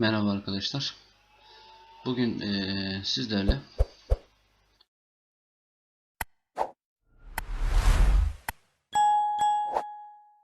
Merhaba arkadaşlar. Bugün eee, sizlerle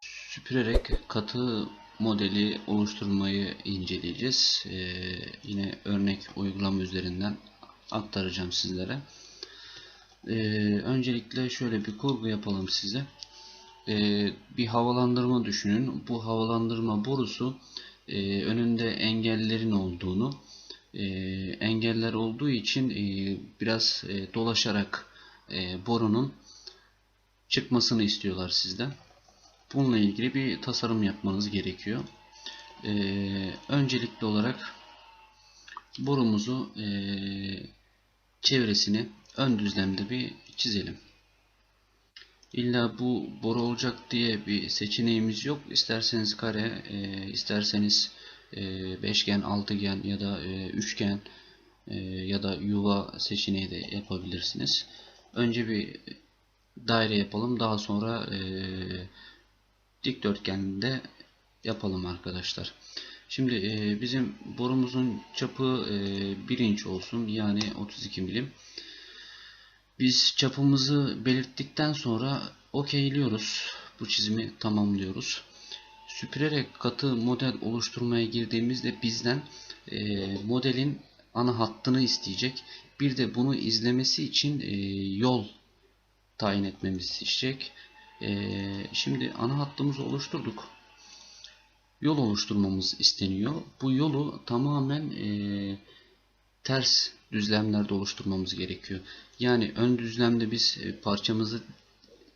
süpürerek katı modeli oluşturmayı inceleyeceğiz. Eee, yine örnek uygulama üzerinden aktaracağım sizlere. Eee, öncelikle şöyle bir kurgu yapalım size. Eee, bir havalandırma düşünün. Bu havalandırma borusu eee, önünde engellerin olduğunu e, engeller olduğu için e, biraz e, dolaşarak e, borunun çıkmasını istiyorlar sizden. Bununla ilgili bir tasarım yapmanız gerekiyor. E, öncelikli olarak borumuzu e, çevresini ön düzlemde bir çizelim. İlla bu boru olacak diye bir seçeneğimiz yok. İsterseniz kare, e, isterseniz e, beşgen, altıgen ya da e, üçgen e, ya da yuva seçeneği de yapabilirsiniz. Önce bir daire yapalım. Daha sonra e, dikdörtgende yapalım arkadaşlar. Şimdi e, bizim borumuzun çapı e, 1 inç olsun. Yani 32 milim. Biz çapımızı belirttikten sonra okeyliyoruz. Bu çizimi tamamlıyoruz. Süpürerek katı model oluşturmaya girdiğimizde bizden e, modelin ana hattını isteyecek. Bir de bunu izlemesi için e, yol tayin etmemizi isteyecek. E, şimdi ana hattımızı oluşturduk. Yol oluşturmamız isteniyor. Bu yolu tamamen e, ters düzlemlerde oluşturmamız gerekiyor. Yani ön düzlemde biz e, parçamızı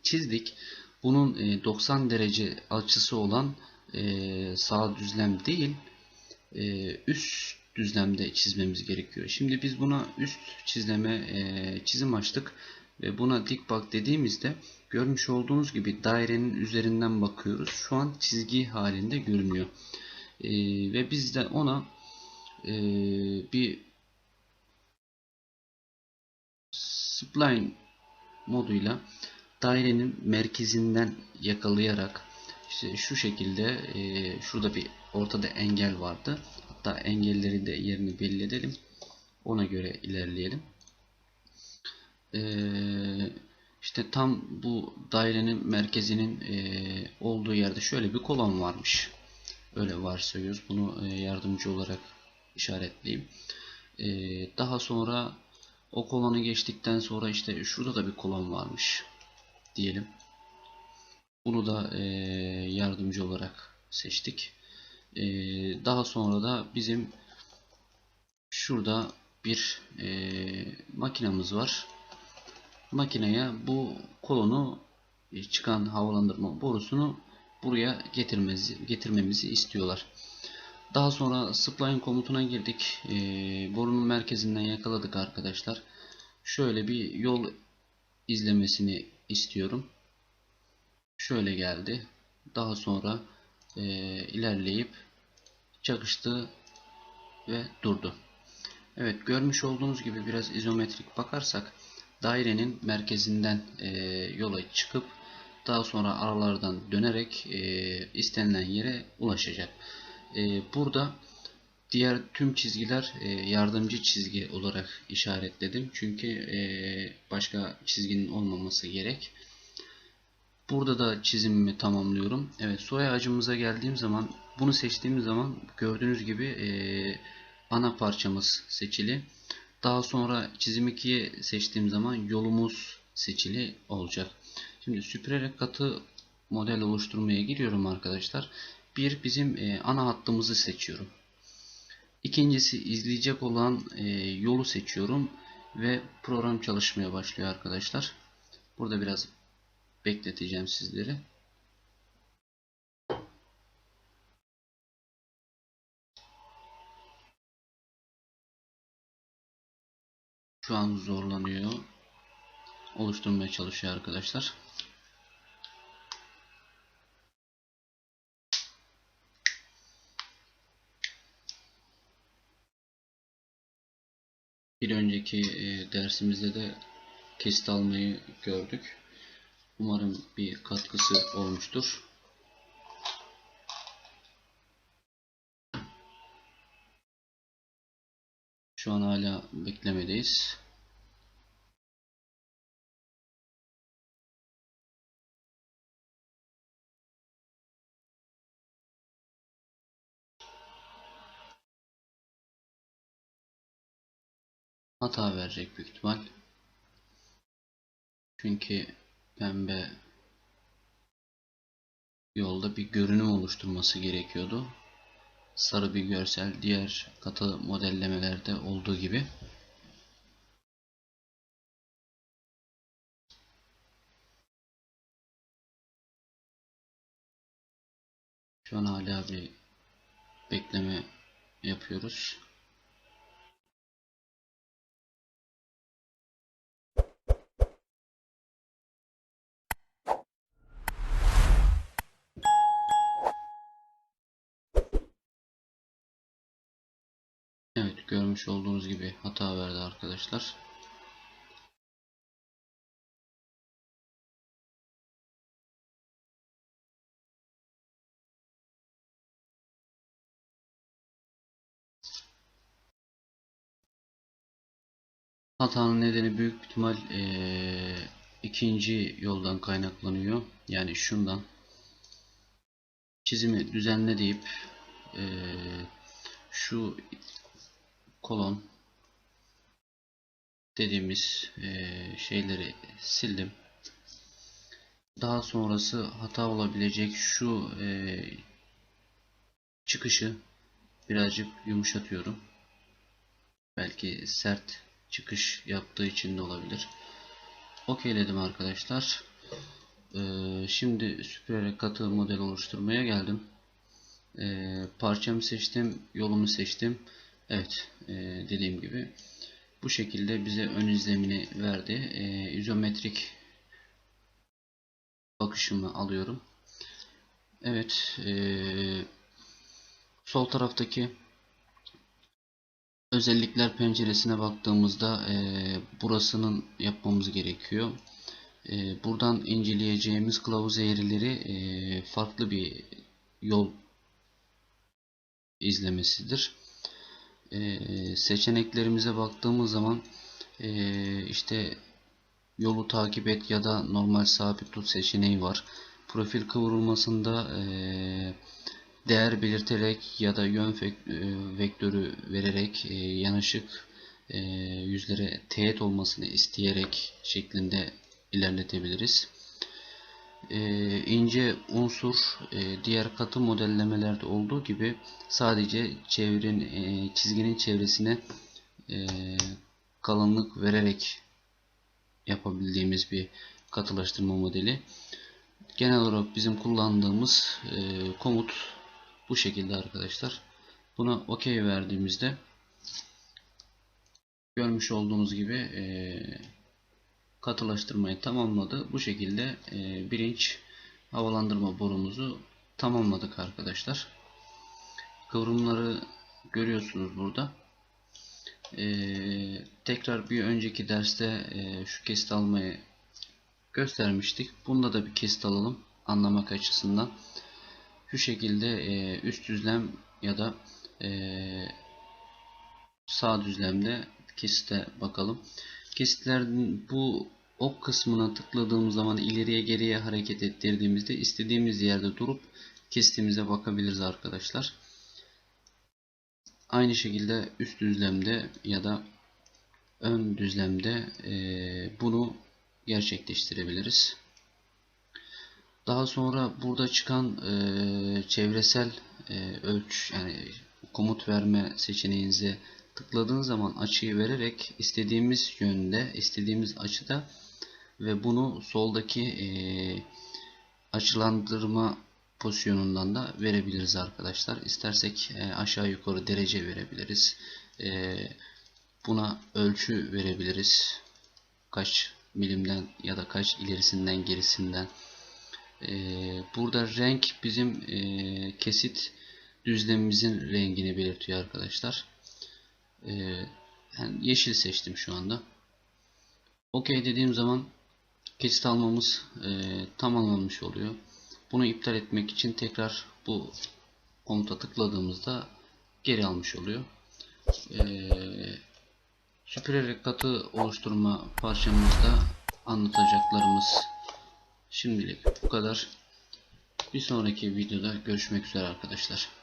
çizdik. Bunun 90 e, derece açısı olan e, sağ düzlem değil üst düzlemde çizmemiz gerekiyor. Şimdi biz buna üst çizleme çizim açtık ve buna dik bak dediğimizde görmüş olduğunuz gibi dairenin üzerinden bakıyoruz. Şu an çizgi halinde görünüyor. Ve biz de ona bir spline moduyla dairenin merkezinden yakalayarak işte şu şekilde e, şurada bir ortada engel vardı. Hatta engelleri de yerini belirleyelim. Ona göre ilerleyelim. E, işte tam bu dairenin merkezinin e, olduğu yerde şöyle bir kolon varmış. Öyle varsayıyoruz. Bunu e, yardımcı olarak işaretleyeyim. E, daha sonra o kolonu geçtikten sonra işte şurada da bir kolon varmış diyelim. Bunu da e, yardımcı olarak seçtik. E, daha sonra da bizim şurada bir e, makinamız var. Makineye bu kolonu e, çıkan havalandırma borusunu buraya getirmemizi, getirmemizi istiyorlar. Daha sonra spline komutuna girdik. E, borunun merkezinden yakaladık arkadaşlar. Şöyle bir yol izlemesini istiyorum. Şöyle geldi. Daha sonra e, ilerleyip çakıştı ve durdu. Evet görmüş olduğunuz gibi biraz izometrik bakarsak dairenin merkezinden e, yola çıkıp daha sonra aralardan dönerek e, istenilen yere ulaşacak. E, burada diğer tüm çizgiler e, yardımcı çizgi olarak işaretledim. Çünkü e, başka çizginin olmaması gerek. Burada da çizimimi tamamlıyorum. Evet soy ağacımıza geldiğim zaman bunu seçtiğim zaman gördüğünüz gibi e, ana parçamız seçili. Daha sonra çizim 2'ye seçtiğim zaman yolumuz seçili olacak. Şimdi süpürerek katı model oluşturmaya giriyorum arkadaşlar. Bir bizim e, ana hattımızı seçiyorum. İkincisi izleyecek olan e, yolu seçiyorum ve program çalışmaya başlıyor arkadaşlar. Burada biraz bekleteceğim sizleri. Şu an zorlanıyor. Oluşturmaya çalışıyor arkadaşlar. bir önceki e, dersimizde de kesit almayı gördük. Umarım bir katkısı olmuştur. Şu an hala beklemedeyiz. Hata verecek büyük ihtimal. Çünkü pembe yolda bir görünüm oluşturması gerekiyordu. Sarı bir görsel diğer katı modellemelerde olduğu gibi. Şu an hala bir bekleme yapıyoruz. Evet görmüş olduğunuz gibi hata verdi arkadaşlar. Hatanın nedeni büyük ihtimal eee, ikinci yoldan kaynaklanıyor. Yani şundan çizimi düzenle deyip eee, şu kolon dediğimiz eee, şeyleri sildim. Daha sonrası hata olabilecek şu eee, çıkışı birazcık yumuşatıyorum. Belki sert çıkış yaptığı için de olabilir. Okeyledim arkadaşlar. Ee, şimdi süpürerek katı model oluşturmaya geldim. Ee, parçamı seçtim, yolumu seçtim. Evet, e, dediğim gibi bu şekilde bize ön izlemini verdi. Ee, izometrik bakışımı alıyorum. Evet, e, sol taraftaki özellikler penceresine baktığımızda e, burasının yapmamız gerekiyor. E, buradan inceleyeceğimiz kılavuz eğrileri e, farklı bir yol izlemesidir. E, seçeneklerimize baktığımız zaman e, işte yolu takip et ya da normal sabit tut seçeneği var. Profil kıvrılmasında e, değer belirterek ya da yön vektörü vererek e, yüzlere teğet olmasını isteyerek şeklinde ilerletebiliriz. E, ince unsur diğer katı modellemelerde olduğu gibi sadece çevrenin çizginin çevresine kalınlık vererek yapabildiğimiz bir katılaştırma modeli. Genel olarak bizim kullandığımız komut bu şekilde arkadaşlar. Buna OK verdiğimizde görmüş olduğunuz gibi e, katılaştırmayı tamamladı. Bu şekilde e, birinç havalandırma borumuzu tamamladık arkadaşlar. Kıvrımları görüyorsunuz burada. Ee, tekrar bir önceki derste e, şu kesit almayı göstermiştik. Bunda da bir kesit alalım anlamak açısından şu şekilde e, üst düzlem ya da e, sağ düzlemde kesite bakalım. Kesitlerin bu ok kısmına tıkladığımız zaman ileriye geriye hareket ettirdiğimizde istediğimiz yerde durup kesitimize bakabiliriz arkadaşlar. Aynı şekilde üst düzlemde ya da ön düzlemde e, bunu gerçekleştirebiliriz. Daha sonra burada çıkan e, çevresel e, ölç yani komut verme seçeneğinize tıkladığınız zaman açıyı vererek istediğimiz yönde, istediğimiz açıda ve bunu soldaki e, açılandırma pozisyonundan da verebiliriz arkadaşlar. İstersek e, aşağı yukarı derece verebiliriz. E, buna ölçü verebiliriz. Kaç milimden ya da kaç ilerisinden gerisinden ee, burada renk bizim e, kesit düzlemimizin rengini belirtiyor arkadaşlar. Ee, yeşil seçtim şu anda. OK dediğim zaman kesit almamız e, tamamlanmış oluyor. Bunu iptal etmek için tekrar bu komuta tıkladığımızda geri almış oluyor. Ee, Süpürerek katı oluşturma parçamızda anlatacaklarımız şimdilik bu kadar. Bir sonraki videoda görüşmek üzere arkadaşlar.